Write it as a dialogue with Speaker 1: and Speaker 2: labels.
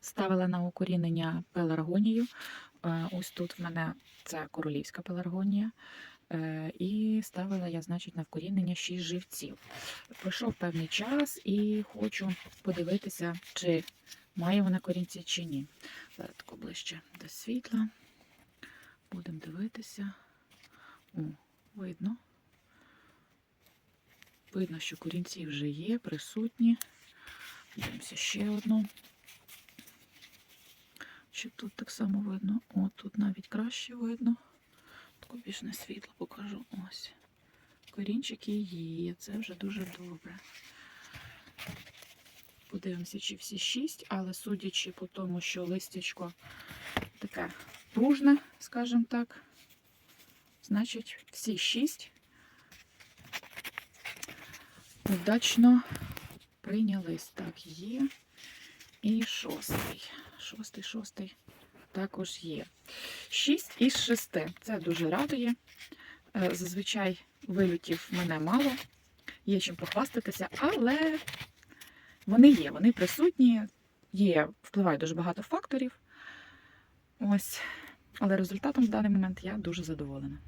Speaker 1: ставила на укорінення пеларгонію. Е, Ось тут в мене це королівська пеларгонія. Е, І ставила я, значить, на вкорінення 6 живців. Пройшов певний час і хочу подивитися, чи має вона корінці чи ні. Зараз ближче до світла. Будемо дивитися. О, видно. Видно, що корінці вже є, присутні. Дивимося ще одну. Чи тут так само видно? О, тут навіть краще видно. Тако більш на світло покажу. Ось. Корінчики є, це вже дуже добре. Подивимося, чи всі шість, але судячи по тому, що листячко таке пружне, скажімо так, значить всі шість удачно прийнялись. Так, є. І шостий. Шостий, шостий також є. Шість із шести. Це дуже радує. Е, Зазвичай вилютів мене мало, є чим похвастатися, але вони є, вони присутні, є, впливає дуже багато факторів. Ось. Але результатом в даний момент я дуже задоволена.